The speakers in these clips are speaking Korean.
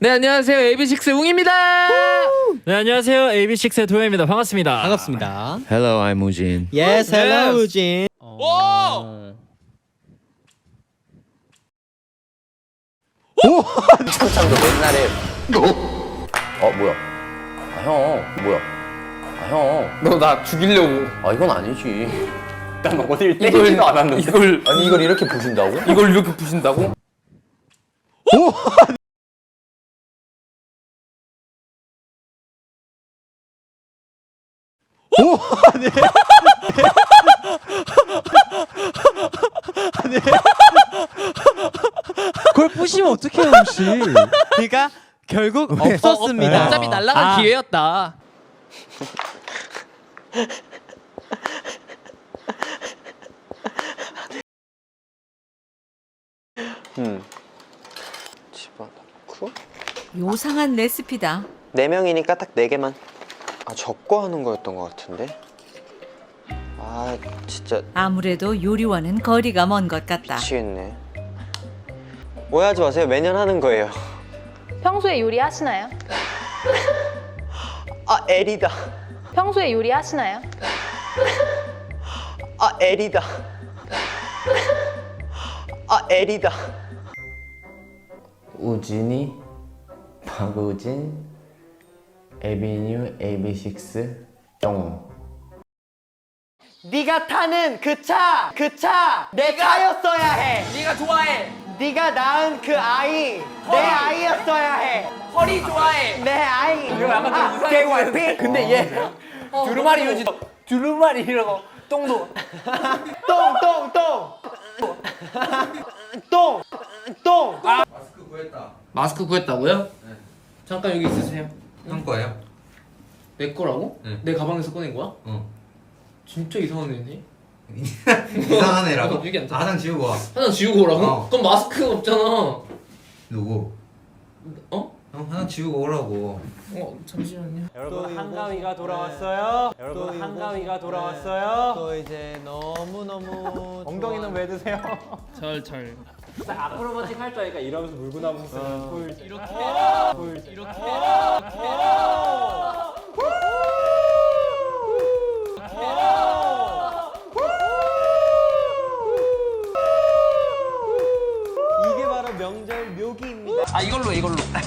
네 안녕하세요. AB6 웅입니다. 네 안녕하세요. AB6IX의 도현입니다. 반갑습니다. 반갑습니다. Hello, I'm 우진. Yes, hello, 우진. 오! 창창도 옛날에 어 뭐야? 아 형. 뭐야? 아 형. 너 나 죽이려고. 아 이건 아니지. 난 어딜 이걸- 때리지도 않았는데. 이걸 아니 이걸 이렇게 보신다고? 이걸 이렇게 부신다고? 그걸 부시면 어떡해요, 혹시? 그러니까 결국 없었습니다. 어 차피 날라갈 아. 기회였다. 집어 넣고 요상한 레시피다. 네 명이니까 딱 네 개만 아 적고 하는 거였던 것 같은데? 아 진짜 아무래도 요리와는 거리가 먼 것 같다. 미치겠네. 오해하지 마세요. 매년 하는 거예요. 평소에 요리하시나요? 아 에리다. 평소에 요리하시나요? 아 에리다. 아 에리다. 우진이, 박우진, 에비뉴, AB6, 영웅. 네가 타는 그 차, 그 차, 내 차였어야 해. 네가 좋아해. 네가 낳은 그 아이, 내 아이였어야 해. 허리 좋아해. 내 아이. 이거 약간 좀 이상해. JYP? 근데 얘 두루마리 유지. 두루마리 이러고 똥도. 똥, 똥, 똥. 똥, 똥. 마스크 구했다고요? 네. 잠깐 여기 있으세요. 형 거예요? 내 거라고? 네. 내 가방에서 꺼낸 거야? 어. 진짜 이상한 애니? 이상한 애라고? 화장 지우고 와. 화장 지우고 오라고? 어. 그럼 마스크가 없잖아. 누구? 어? 형 화장 지우고 오라고. 어 잠시만요. 여러분 한가위가 돌아왔어요 여러분 한가위가 돌아왔어요 또 이제 너무 너무 엉덩이는 왜 드세요? 잘 잘. 아크로바틱 할 줄 아니까 이러면서 물고 나오면 볼 이렇게 볼 이렇게 이게 바로 명절 묘기입니다. 아 이걸로 이걸로. 아니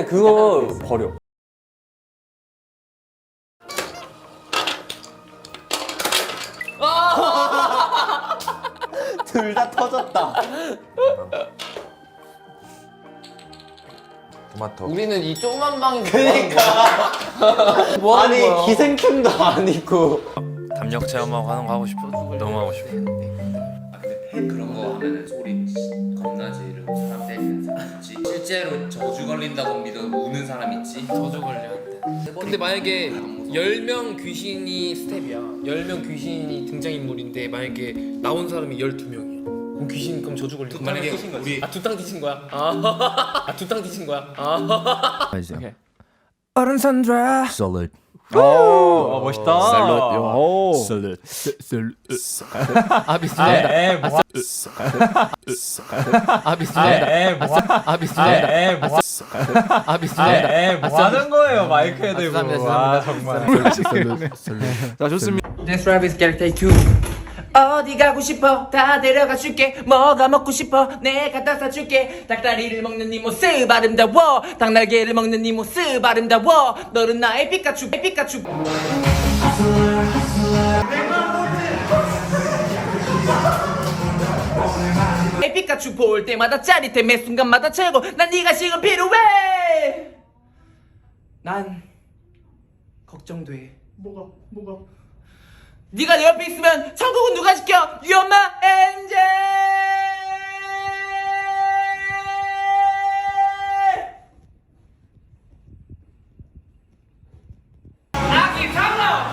근데 그거 버려 둘 다 터졌다. 토마토. 우리는 이 조그만 방에서 그러니까. 뭐 하는 아니 거야? 기생충도 아니고. 담력 체험하고 하는 거 하고 싶어 너무 하고 싶어 그런 거 하면은 소리 겁나 지르고 사람 때리는 사람 실제로 저주 걸린다고 믿어 우는 사람 있지 저주 걸렸대. 근데 만약에 10명 귀신이 스텝이야. 10명 귀신이 등장인물인데 만약에 나온 사람이 12명이야. 그럼 귀신 그럼 저주 걸린 거야. 만약에 우리 아 두탕 뒤진 거야. 아, 아 두탕 뒤진 거야. 아. 솔루드 오! 멋있다. 살룻 오. 살룻 아 미스입니다. 에뭐. 아 미스입니다. 에뭐. 아 미스입니다. 에뭐. 아 미스입니다. 에 뭐 하는 거예요 마이크에 대고. 죄송합니다, 아 정말. 자 좋습니다. Dance Rabbit Character 2 어디 가고 싶어? 다 데려가 줄게. 뭐가 먹고 싶어? 내가 다 사줄게. 닭다리를 먹는 네 모습 아름다워. 닭날개를 먹는 네 모습 아름다워. 너는 나의 피카츄 피카츄. 내 피카츄 볼 때마다 짜릿해. 매 순간마다 최고. 난 네가 지금 필요해. 난 걱정돼. 뭐가 뭐가 네가 내 옆에 있으면 천국은 누가 지켜? You're my angel. 아기 상어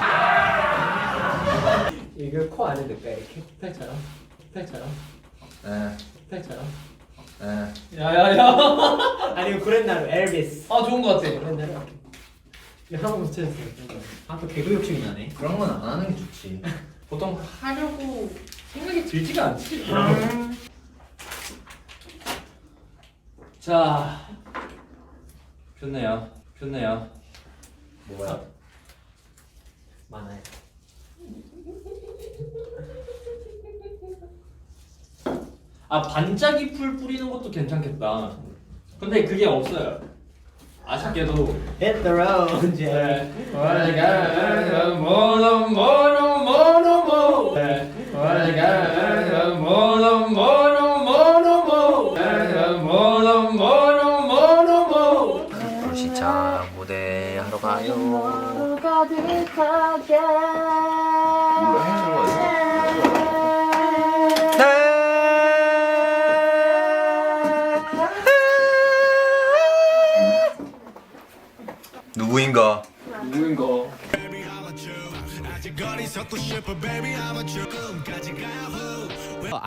이거 코 안에 넣을까? 이렇게? 깃털처럼? 깃털처럼? 네. 깃털처럼? 네. 야야야. 아니면 구렛나루 엘비스 아 좋은 거 같아. 구렛나루 이거 한번 붙여주세요 아또 개그 욕심이 나네. 그런 건 안 하는 게 좋지. 보통 하려고 생각이 들지가 않지. 자 좋네요. 좋네요. 뭐야? 많아요. 아 반짝이 풀 뿌리는 것도 괜찮겠다. 근데 그게 없어요 아쉽게도 Hit the road 네.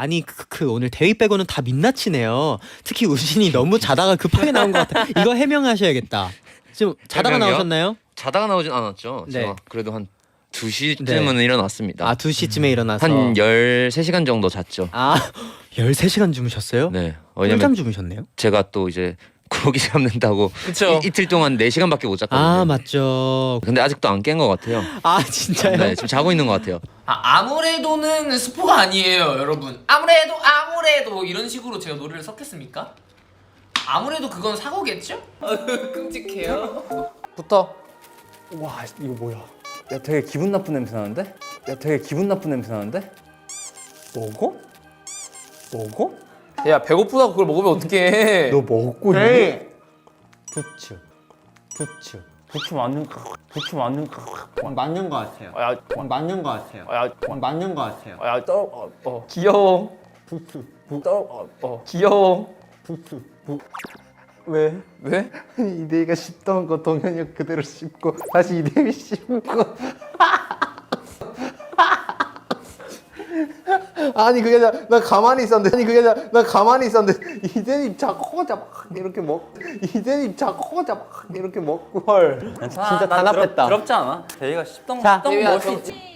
아니 그, 그 오늘 대위 빼고는 다 민낯이네요. 특히 우진이 너무 자다가 급하게 나온 것 같아. 이거 해명하셔야겠다. 지금 자다가 해명이요? 나오셨나요? 자다가 나오진 않았죠. 네. 제가 그래도 한 2시쯤은 일어났습니다. 아 2시쯤에 일어나서 한 13시간 정도 잤죠. 아 13시간 주무셨어요? 네. 왜냐면 꿀잠 주무셨네요? 제가 또 이제 고기 잡는다고 그쵸. 이, 이틀 동안 4시간밖에 못 잤거든요. 아 맞죠. 근데 아직도 안 깬 것 같아요. 아 진짜요? 네, 지금 자고 있는 것 같아요. 아, 아무래도는 스포가 아니에요, 여러분. 아무래도 아무래도 이런 식으로 제가 노래를 섞겠습니까? 아무래도 그건 사고겠죠? 끔찍해요. 부터. 와 이거 뭐야? 야 되게 기분 나쁜 냄새 나는데? 야 되게 기분 나쁜 냄새 나는데? 먹어? 먹어? 야 배고프다고 그걸 먹으면 어떡해? 너 먹고 있니? 부추 부추 부추 맞는 부추 맞는 맞는 것 같아요. 야, 맞는 것 같아요. 야, 맞는 것 같아요. 야, 떠, 어, 어, 귀여워. 부추, 부, 떠, 어, 어, 귀여워. 부추, 부. 왜? 왜? 이대희가 씹던 거 동현이 형 그대로 씹고 다시 이대희 씹고. 아니 그게 아니라 나 가만히 있었는데 아니 그게 아니라 나 가만히 있었는데 자꾸 혼자 막 이렇게 먹 자꾸 혼자 막 이렇게 먹고 헐 진짜 단합했다. 부럽지 않아? 대희가 씹던 자, 거 멋이 있지.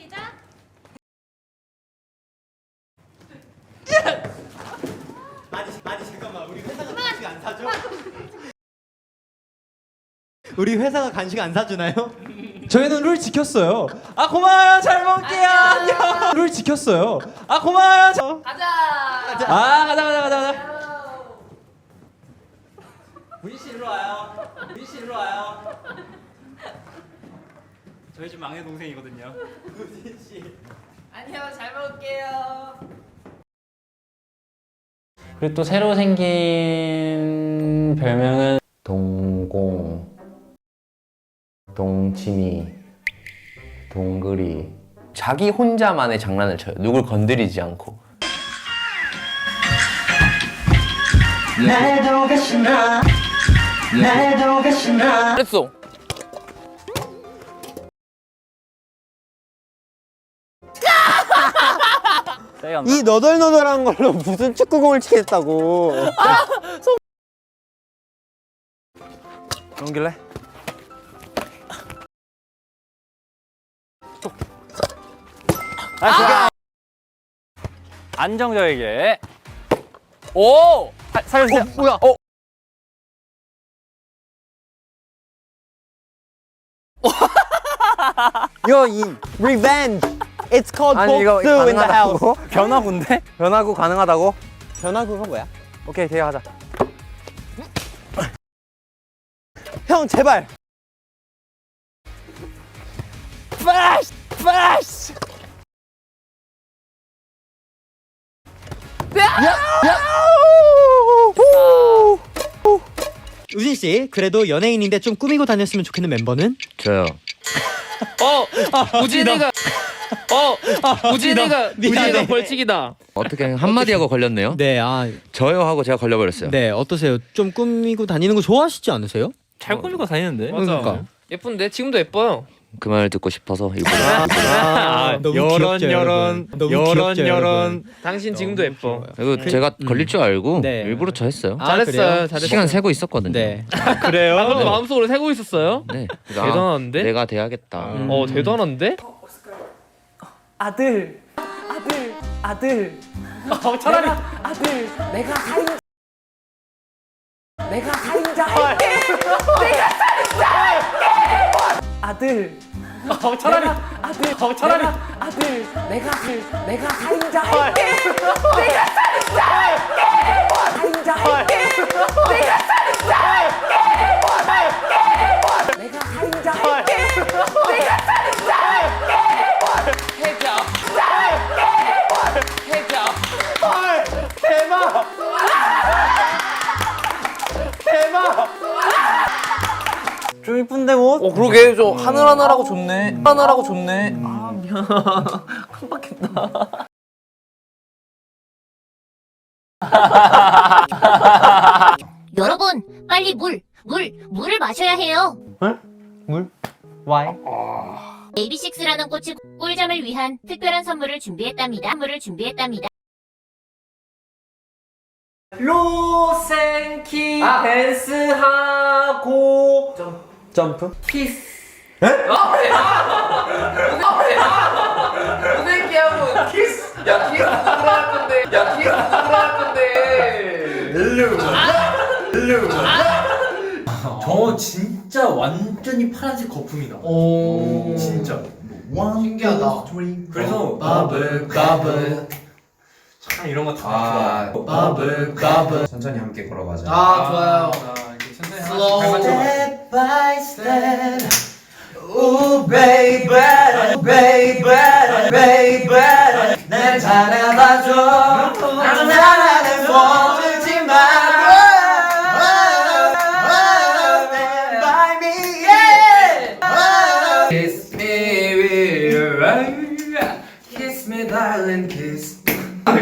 우리 회사가 간식 안 사주나요? 저희는 룰 지켰어요. 아 고마워요. 잘 먹을게요. 안녕. 룰 지켰어요. 아 고마워요. 자- 가자. 아 가자 가자 가자 가자. 우진 씨 일로 와요. 우진 씨 일로 와요. 저희 집 막내 동생이거든요. 안녕, 잘 먹을게요. 그리고 또 새로 생긴 별명은 동치미, 동그리. 자기 혼자만의 장난을 쳐요. 누굴 건드리지 않고. 그랬어. 이 너덜너덜한 걸로 무슨 축구공을 치겠다고. 넘길래? 아, 그게 안정적이게 오! 살- 살려주세요. 어, 뭐야? 어. You're in revenge. It's called 아니 이거 복수 in the house. 가능하다고? 변화구인데? 변화구 가능하다고? 변화구가 뭐야? 오케이 대희 하자. 형 제발. Flash! Flash! 야! 야! 후! 후! 우진 씨, 그래도 연예인인데 좀 꾸미고 다녔으면 좋겠는 멤버는? 저요. 어! 우진이가 어! 우진이가 우진이가 벌칙이다. 어떻게 한마디 하고 걸렸네요. 네, 아, 저요 하고 제가 걸려버렸어요. 네, 어떠세요? 좀 꾸미고 다니는 거 좋아하시지 않으세요? 잘 꾸미고 다니는데 맞아. 그러니까. 예쁜데 지금도 예뻐요. 그말 듣고 싶어서 일부러. 아, 너무 여론, 귀엽죠, 여론, 여러분. 너무 귀엽죠, 여론. 여러분. 당신 지금도 예뻐. 그리고 제가 걸릴 줄 알고 네. 일부러 저 했어요. 아, 잘했어요? 잘했어요. 시간 세고 있었거든요. 네. 그래요? 아, 그럼 마음속으로 세고 있었어요? 네. 그래서 아, 대단한데? 내가 돼야겠다. 음. 어 대단한데? 아들, 아들, 아들. 어, 차라리 아들, 내가 살인. 내가 살인자 할게. 내가 살인자 할게. 아들. 어, 차라리 아들, 어, 차라리 아들, 내가 살, 내가 살인자 할게. 내가 살인자 할게. 살인자할게. 그러게 저 하늘 하나라고 좋네 하나라고 좋네 아 미안 깜빡했다 여러분, 빨리 물, 물, 물을 마셔야 해요. 물? Why? AB6라는 꽃이 꿀잠을 위한 특별한 선물을 준비했답니다. 선물을 준비했답니다. 로생키 댄스하고 점프? 키스. 로생키하고 키스. 야 키스 누구랑 할 건데. 야 키스 누구랑 할 건데. 저 진짜 완전히 파란색 거품이다. 오. 진짜. 신기하다. 그래서 바블 바블 참 이런 거다 아. 좋아. 바블 바블. 천천히 함께 걸어가자. 아 좋아요. 슬로우. Step by step. Ooh, baby, baby, baby, baby. 날 잡아줘.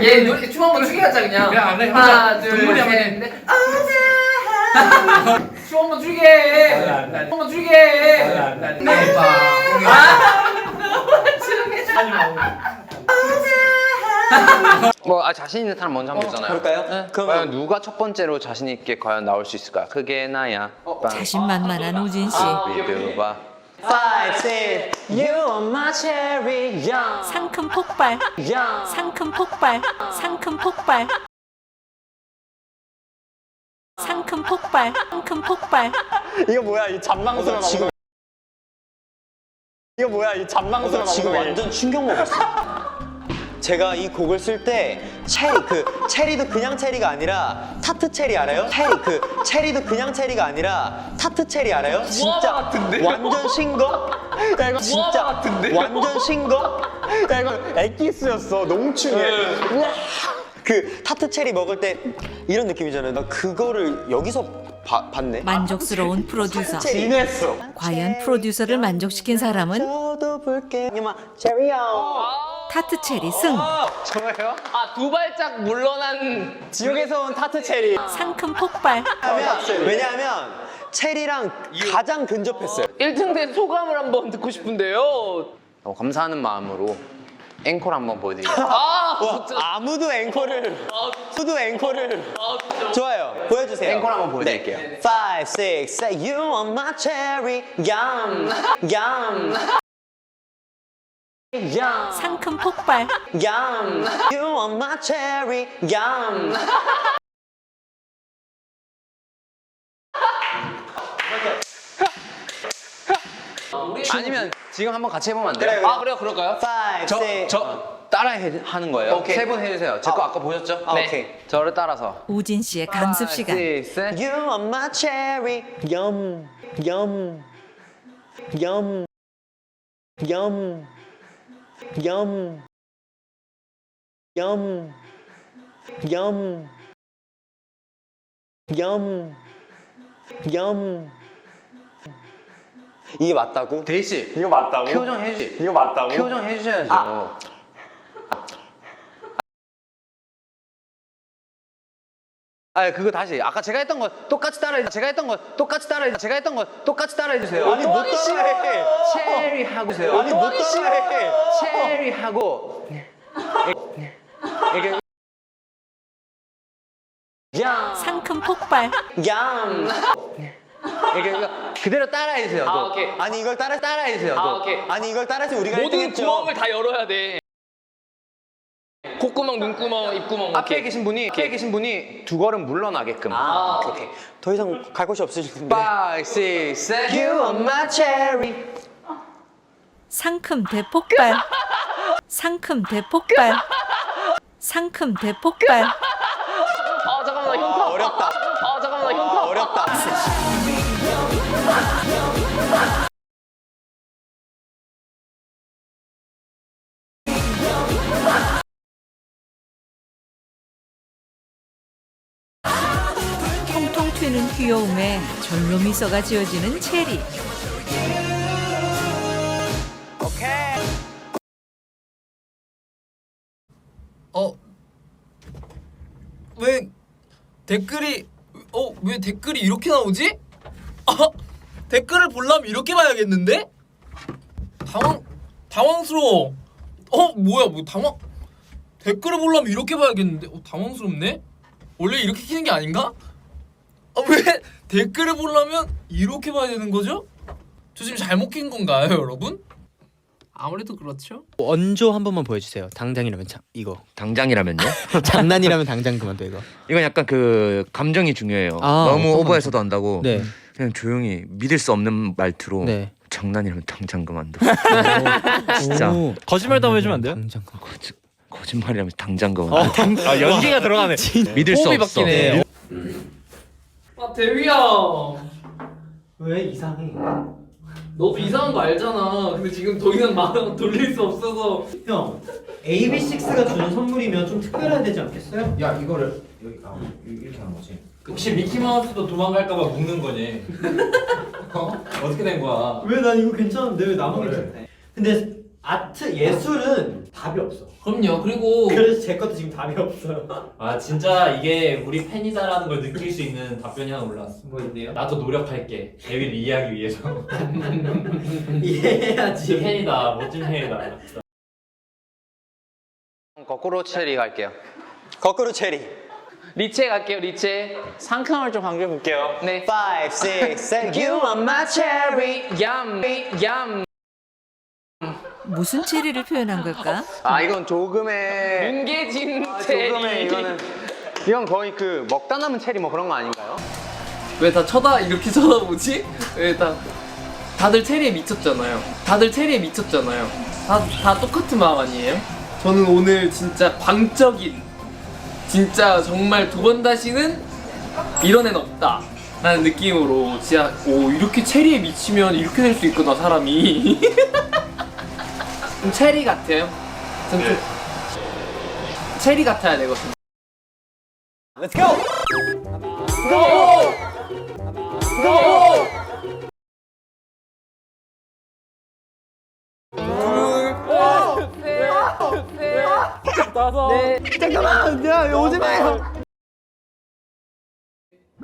얘 노래 춤 한번 추게 하자 그냥. 그냥 하나 둘셋넷 춤 한번 추게 한번 추게 뭐 아, 자신 있는 사람 먼저 한번 보잖아요. 그럴까요? 과연 누가 첫 번째로 자신 있게 과연 나올 수 있을까? 그게 나야. 자신만만한 우진 씨. 믿어봐. Five, six, you are my cherry, young, 상큼 폭발. young. 상큼 폭발. 상큼 폭발. 상큼 폭발. 상큼 폭발. 이거 뭐야 이 잔망스러운 지금 이거 뭐야 이 잔망스러운 지금 완전 충격 먹었어. 제가 이 곡을 쓸 때 체리 그 체리도 그냥 체리가 아니라 타트 체리 알아요? 체리 그 체리도 그냥 체리가 아니라 타트 체리 알아요? 진짜 완전 신거? 야 이거 진짜 완전 신거? 야 이거 엑기스였어 농충해. 우와. 그 타트 체리 먹을 때 이런 느낌이잖아요. 나 그거를 여기서 봐- 봤네. 만족스러운 프로듀서. 진했어. 과연 프로듀서를 만족시킨 사람은 저도 볼게. 이마 체리요. 타트 체리 승. 저예요? 아 두 발짝 물러난 지옥에서 온 타트 체리. 상큼 폭발. 왜냐면, 왜냐면 체리랑 가장 근접했어요. 1등 된 소감을 한번 듣고 싶은데요 어, 감사하는 마음으로 앵콜 한번 보여드릴게요. 아 와, 아무도 앵콜을, 아무도 앵콜을. 좋아요, 보여주세요. 앵콜 한번 보여드릴게요. 네. Five, six, say you are my cherry, yum, yum. Yum, 상큼 폭발. yum, you are my cherry, yum. 아니면 지금 한번 같이 해보면 안 돼요? 그래, 아 그래요 그럴까요? Five, 저, six. 저 따라 해, 하는 거예요. 오케이. 세 분 해주세요. 제 거 아 까 보셨죠? 아, 네. 오케이. 저를 따라서. 우진 씨의 강습 시간. Five, six, seven. You are my cherry, yum, yum, yum, yum, yum, yum, yum, yum, yum. 이게 맞다고? 데이 씨, 이거 맞다고? 표정 해주시. 이거 맞다고? 표정 해주셔야죠. 아 그거 다시 아까 제가 했던 거 똑같이 따라해 제가 했던 거 똑같이 따라해 제가 했던 거 똑같이 따라해 주세요 아니 못 따라해. 체리 하고 주세요 아니 못 따라해. 체리 하고 이게 얌. 상큼 폭발. 얌. 이게 그대로 따라해 주세요 아 또. 오케이. 아니 이걸 따라 따라해 주세요 아 또. 오케이. 아니 이걸 따라해서 우리가 모든 1등했죠. 구멍을 다 열어야 돼. 콧구멍, 눈구멍, 입구멍. 앞에 오케이. 계신 분이 앞에 계신 분이 두 걸음 물러나게끔 아, 오케이. 더 이상 갈 곳이 없으실 텐데. 5, 6, 7 You are my cherry 상큼 대폭발. 상큼 대폭발. 상큼 대폭발. 아 잠깐만 나 현타. 어렵다. 아 잠깐만 나 현타. 어렵다. 귀여움에 절로 미소가 지어지는 체리. 어. 왜 댓글이 어 왜 댓글이 이렇게 나오지? 아 댓글을 보려면 이렇게 봐야겠는데? 당황 당황스러워. 어 뭐야 뭐 당황 댓글을 보려면 이렇게 봐야겠는데? 어 당황스럽네. 원래 이렇게 키는 게 아닌가? 아 왜 댓글을 보려면 이렇게 봐야 되는 거죠? 저 지금 잘못 킨 건가요, 여러분? 아무래도 그렇죠. 원조 한 번만 보여주세요. 당장이라면 참 이거. 당장이라면요? 장난이라면 당장 그만둬 이거. 이건 약간 그 감정이 중요해요. 아, 너무 어떤 오버해서도 한다고 네. 그냥 조용히 믿을 수 없는 말투로 네. 장난이라면 당장 그만둬. 진짜 오, 거짓말도 한번 해주면 안 돼요? 당장 그만. 거짓, 거짓말이라면 당장 그만둬. 아 연기가 들어가네. 믿을 수 호흡이 없어. 바뀌네. 아 대위야. 왜 이상해? 너도 이상한 거 알잖아. 근데 지금 더 이상 마음 돌릴 수 없어서. 형, AB6IX가 주는 선물이면 좀 특별해야 되지 않겠어요? 야 이거를 여기 아 이렇게 하는 거지. 혹시 미키 마우스도 도망갈까봐 묶는 거니? 어? 어떻게 된 거야? 왜 난 이거 괜찮은데 왜 나만 괜찮대? 근데 아트 예술은 답이 없어. 그럼요. 그리고 그래서 제 것도 지금 답이 없어요. 아 진짜 이게 우리 팬이다라는 걸 느낄 수 있는 답변이 하나 올라왔어. 뭐 있네요. 나도 노력할게. 데뷔를 이해하기 위해서. 이해해야지. 진짜 팬이다. 멋진 팬이다. 거꾸로 체리 갈게요 거꾸로 체리. 리체 갈게요. 리체. 상큼을 좀 강조해 볼게요 네. 5, 6, 7. You are my cherry. 얌. 얌. 무슨 체리를 표현한 걸까? 아 이건 조금의 뭉개진 아, 체리. 조금의 이거는 이건 거의 그 먹다 남은 체리 뭐 그런 거 아닌가요? 왜 다 쳐다 이렇게 쳐다보지? 왜 다 다들 체리에 미쳤잖아요. 다들 체리에 미쳤잖아요. 다 다 똑같은 마음 아니에요? 저는 오늘 진짜 광적인 진짜 정말 두 번 다시는 이런 애는 없다. 라는 느낌으로 진짜 오 이렇게 체리에 미치면 이렇게 될 수 있구나 사람이 좀 체리 같아요 전좀 체리 같아야 되거든 Let's go. 잠깐만 야 오지 마요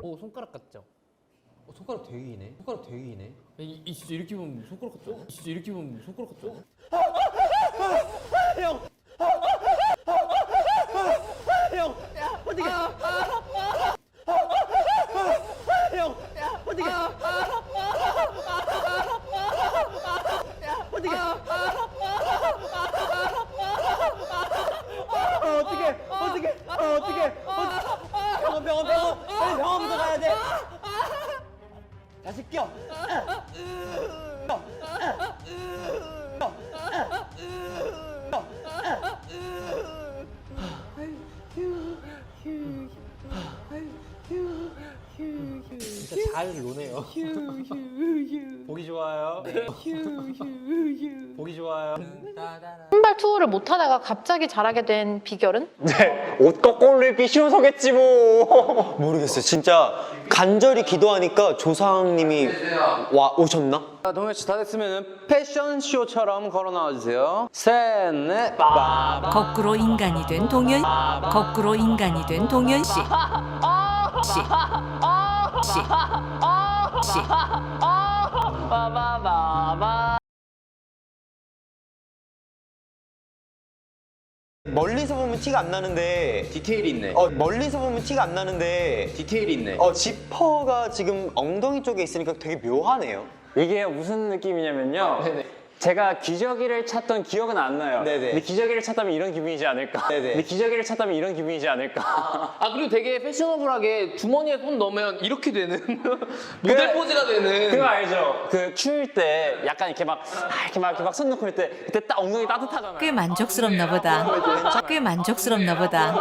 오 손가락 같죠? 어, 손가락 되게 기네 손가락 되게 기네 이, 이 진짜 이렇게 보면 손가락 같죠? 진짜 이렇게 보면 손가락 같죠? 갑자기 잘하게 된 비결은? 옷 거꾸로 입기 쉬워서겠지 뭐. 모르겠어요. 진짜 간절히 기도하니까 조상님이 와 오셨나? 자 동현 씨 다 됐으면 패션쇼처럼 걸어 나와 주세요 셋 넷 빠바 거꾸로 인간이 된 동현. 거꾸로 인간이 된 동현 씨. 아 멀리서 보면 티가 안 나는데 디테일이 있네. 어 멀리서 보면 티가 안 나는데 디테일이 있네. 어 지퍼가 지금 엉덩이 쪽에 있으니까 되게 묘하네요. 이게 무슨 느낌이냐면요. 제가 기저귀를 찾던 기억은 안 나요. 네네. 근데 기저귀를 찾다면 이런 기분이지 않을까. 네네. 근데 기저귀를 찾다면 이런 기분이지 않을까. 아 그리고 되게 패셔너블하게 주머니에 손 넣으면 이렇게 되는 모델 포즈가 되는 그거 알죠? 그 추울 때 약간 이렇게 막 아, 이렇게 막 이렇게 막 손 넣고 할 때 그때 딱 엉덩이 따뜻하잖아요. 꽤 만족스럽나 보다. 꽤 만족스럽나 보다.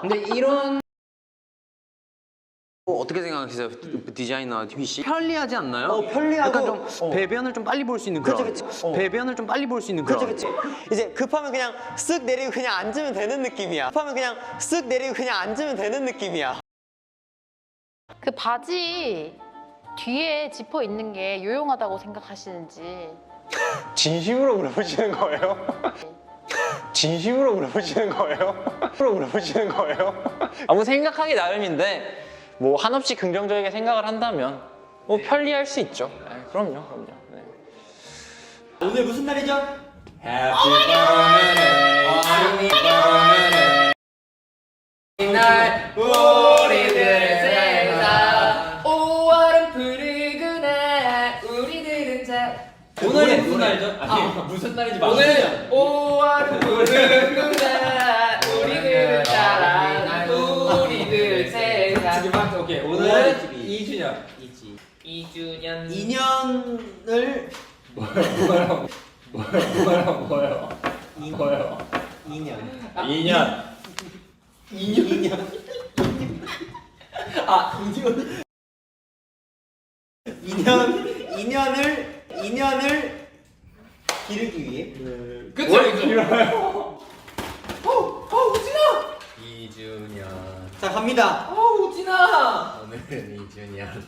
근데 이런 어, 어떻게 생각하세요? 디자이너 휘 씨 편리하지 않나요? 어, 편리하고 약간 좀 어. 배변을 좀 빨리 볼 수 있는 그런 그치, 그치. 어. 배변을 좀 빨리 볼 수 있는 그런 그치 그치. 이제 급하면 그냥 쓱 내리고 그냥 앉으면 되는 느낌이야. 급하면 그냥 쓱 내리고 그냥 앉으면 되는 느낌이야. 그 바지 뒤에 지퍼 있는 게 유용하다고 생각하시는지. 진심으로 물어보시는 거예요? 진심으로 물어보시는 거예요? 물어보시는 거예요? 아, 뭐 생각하기 나름인데 뭐 한없이 긍정적이게 생각을 한다면 뭐 편리할 수 있죠. 네, 그럼요, 그럼요. 네. 오늘 무슨 날이죠? 날 우리들의 세상 5월은 푸르구나 우리들은 자 오늘이 무슨 날이죠? 아니 무슨 날인지 말 오늘 5월은 푸르구 오케이 오늘은 2주년 2주년 2년을 뭐요? 뭐요? 뭐요? 뭐요? 2년 2년 2년 아 2년 2년 2년을 2년을 기르기 위해 그쵸 그쵸 2주년 자 갑니다 어우 우진아 오늘은 2주년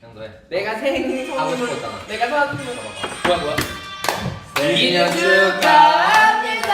형도 해 내가 생일 하고 선물 싶었잖아. 내가 사준 뭐야 뭐야 생일 축하합니다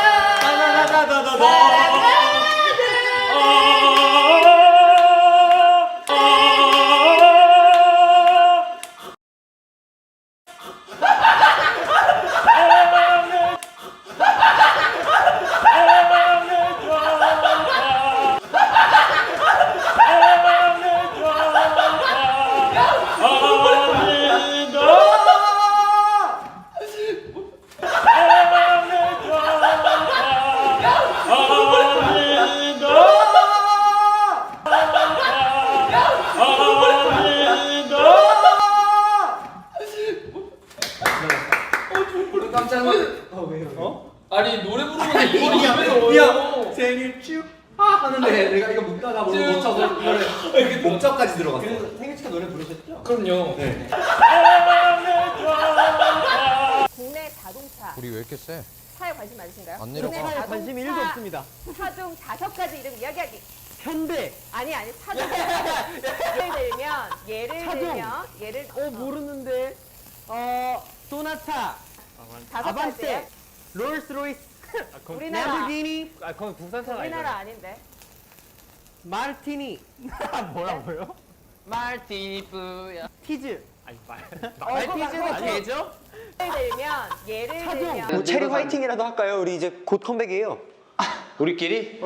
이름 이야기하기. 현대 아니 아니 차중. 예를 들면 예를 차종. 들면 예를 어 모르는데 어 소나타 다섯 아반떼. 롤스로이스 우리나라 램보기니 아, 그건 국산차가 우리나라 아닌데. 마르티니 뭐라고요? 말티니 뿌야 티즈 어, 티즈가 되죠? 예를 들면 예를 차종. 들면 뭐 체리 화이팅이라도 할까요? 우리 이제 곧 컴백이에요. 우리끼리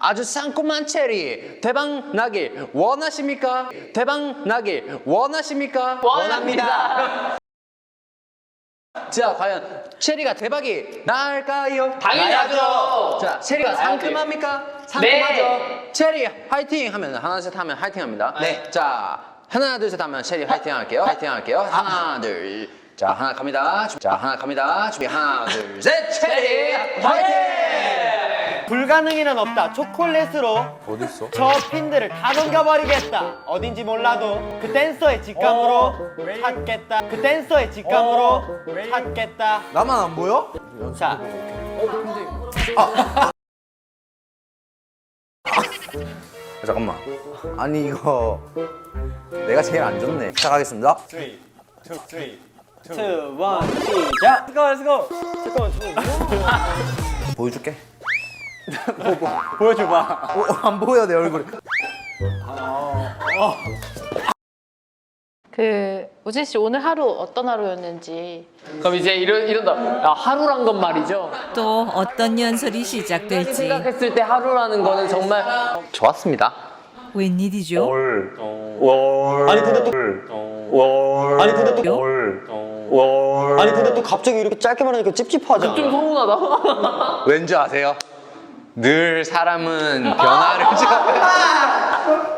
아주 상콤한 체리 대박 나길 원하십니까? 대박 나길 원하십니까? 원합니다. 자 과연 체리가 대박이 날까요? 당연하죠. 자 체리가 나야지. 상큼합니까? 상큼하죠. 네. 체리 화이팅 하면 하나 셋 하면 화이팅 합니다. 네. 자 하나 둘 셋 하면 체리 화이팅 할게요. 화이팅 할게요. 하나 둘. 자 하나 갑니다. 자 하나 갑니다. 준비 하나 둘 셋. 체리 화이팅! 불가능이란 없다. 초콜릿으로 어딨어? 저 핀들을 다 넘겨버리겠다. 어딘지 몰라도 그 댄서의 직감으로 찾겠다. 그 댄서의 직감으로 찾겠다. 나만 안 보여? 자. 잠깐만. 아니 이거 내가 제일 안 좋네. 시작하겠습니다. 2, 1 시작. 렛츠고 렛츠고 잠깐만. 보여줄게. 뭐, 뭐, 보여줘봐. 어, 안 보여 내 얼굴. 그 우진 씨 오늘 하루 어떤 하루였는지 그럼 이제 이런 이런다. 야, 하루란 건 말이죠. 또 어떤 연설이 시작될지 생각했을 때 하루라는 거는 정말 좋았습니다. 웬일이죠? 아니 근데 또 아니 근데 또 아니 근데 또 갑자기 이렇게 짧게 말하니까 찝찝하지 않아? 좀 서운하다. 왠지 아세요? 늘 사람은 변화를 좀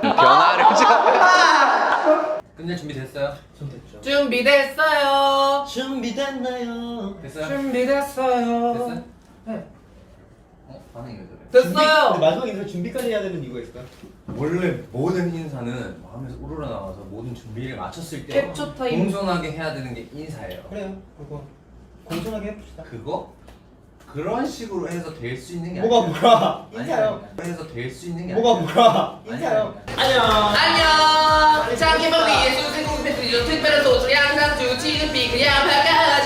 변화를 좀 끝낼 준비 됐어요? 전 됐죠. 준비됐어요. 준비됐나요? 됐어요? 준비됐어요. 됐어요? 어? 반응이 왜 저래? 됐어요. 마지막 인사 준비까지 해야 되는 이유가 있을까요? 원래 모든 인사는 마음에서 우러나와서 모든 준비를 마쳤을 때 캡처 타임. 공손하게 해야 되는 게 인사예요. 그래요. 그거 공손하게 해봅시다. 그거 그런 식으로 해서 될 수 있는 게 뭐가 아니야. 뭐야? 인사요. 해서 될 수 있는 게 뭐가 아니야. 뭐야? 아니야, 인사요. 아니야. 안녕. 장기만 위해 수생 공패 드리죠 특별한 소주 양상추 지금 비그야 발가